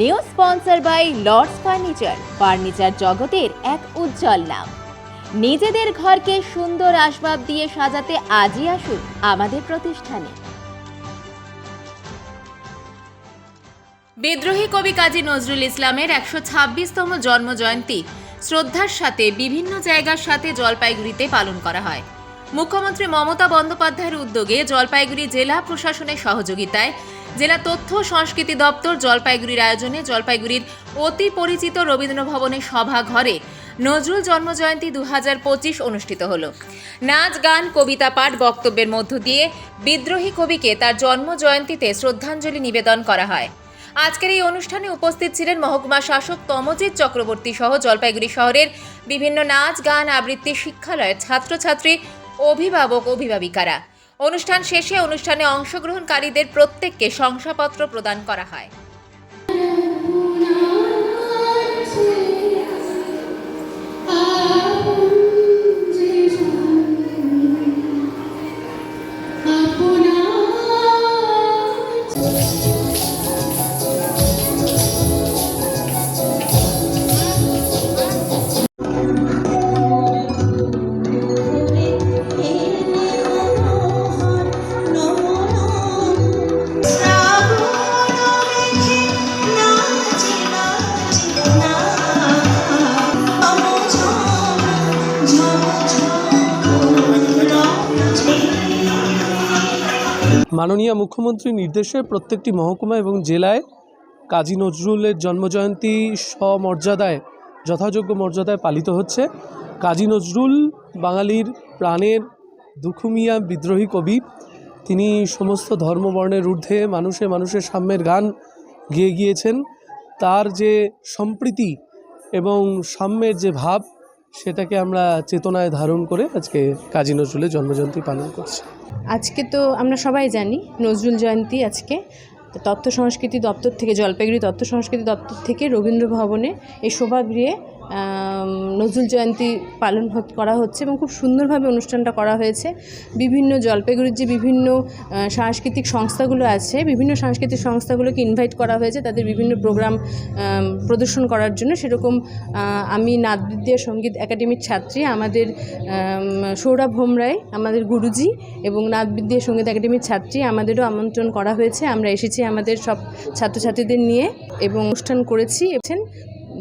New sponsor by Lords furniture. Furniture জগতের এক উজ্জ্বল নাম। নিজেদের ঘরকে সুন্দর আসবাব দিয়ে সাজাতে আজই আসুন আমাদের প্রতিষ্ঠানে। বিদ্রোহী কবি কাজী নজরুল ইসলামের একশো ছাব্বিশতম জন্মজয়ন্তী শ্রদ্ধার সাথে বিভিন্ন জায়গার সাথে জলপাইগুড়িতে পালন করা হয়। মুখ্যমন্ত্রী মমতা বন্দ্যোপাধ্যায়ের উদ্যোগে জলপাইগুড়ি জেলা প্রশাসনের সহযোগিতায় জেলা তথ্য সংস্কৃতি দপ্তর জলপাইগুড়ির আয়োজনে জলপাইগুড়ির অতি পরিচিত রবীন্দ্র ভবনের সভা ঘরে নজরুল জন্মজয়ন্তী দু পঁচিশ অনুষ্ঠিত হল। নাচ, গান, কবিতা, পাঠ, বক্তব্যের মধ্য দিয়ে বিদ্রোহী কবিকে তার জন্ম জয়ন্তীতে শ্রদ্ধাঞ্জলি নিবেদন করা হয়। আজকের এই অনুষ্ঠানে উপস্থিত ছিলেন মহকুমা শাসক তমজিৎ চক্রবর্তী সহ জলপাইগুড়ি শহরের বিভিন্ন নাচ, গান, আবৃত্তি শিক্ষালয়ের ছাত্রছাত্রী, অভিভাবক, অভিভাবিকারা। অনুষ্ঠান শেষে অনুষ্ঠানে অংশগ্রহণকারীদের প্রত্যেককে শংসাপত্র প্রদান করা হয়। মাননীয় মুখ্যমন্ত্রীর নির্দেশে প্রত্যেকটি মহকুমা এবং জেলায় কাজী নজরুলের জন্মজয়ন্তী সমর্যাদায় যথাযোগ্য মর্যাদায় পালিত হচ্ছে। কাজী নজরুল বাঙালির প্রাণের দুখুমিয়া বিদ্রোহী কবি। তিনি সমস্ত ধর্মবর্ণের ঊর্ধ্বে মানুষে মানুষের সাম্যের গান গেয়ে গিয়েছেন। তার যে সম্প্রীতি এবং সাম্যের যে ভাব, সেটাকে আমরা চেতনায় ধারণ করে আজকে কাজী নজরুলের জন্মজয়ন্তী পালন করছি। আজকে তো আমরা সবাই জানি, নজরুল জয়ন্তী আজকে তথ্য সংস্কৃতি দপ্তর থেকে, জলপাইগুড়ি তথ্য সংস্কৃতি দপ্তর থেকে রবীন্দ্র ভবনে এই শোভাগৃহে নজরুল জয়ন্তী পালন করা হচ্ছে এবং খুব সুন্দরভাবে অনুষ্ঠানটা করা হয়েছে। বিভিন্ন জলপাইগুড়ির যে বিভিন্ন সাংস্কৃতিক সংস্থাগুলো আছে বিভিন্ন সাংস্কৃতিক সংস্থাগুলোকে ইনভাইট করা হয়েছে তাদের বিভিন্ন প্রোগ্রাম প্রদর্শন করার জন্য। সেরকম আমি নাদবিদ্যা সংগীত একাডেমির ছাত্রী আমাদের আম, সৌরভ হোমরায় আমাদের গুরুজি এবং নাদবিদ্যা সংগীত একাডেমির ছাত্রী আমাদেরও আমন্ত্রণ করা হয়েছে। আমরা এসেছি আমাদের সব ছাত্রছাত্রীদের নিয়ে এবং অনুষ্ঠান করেছি। এসেছেন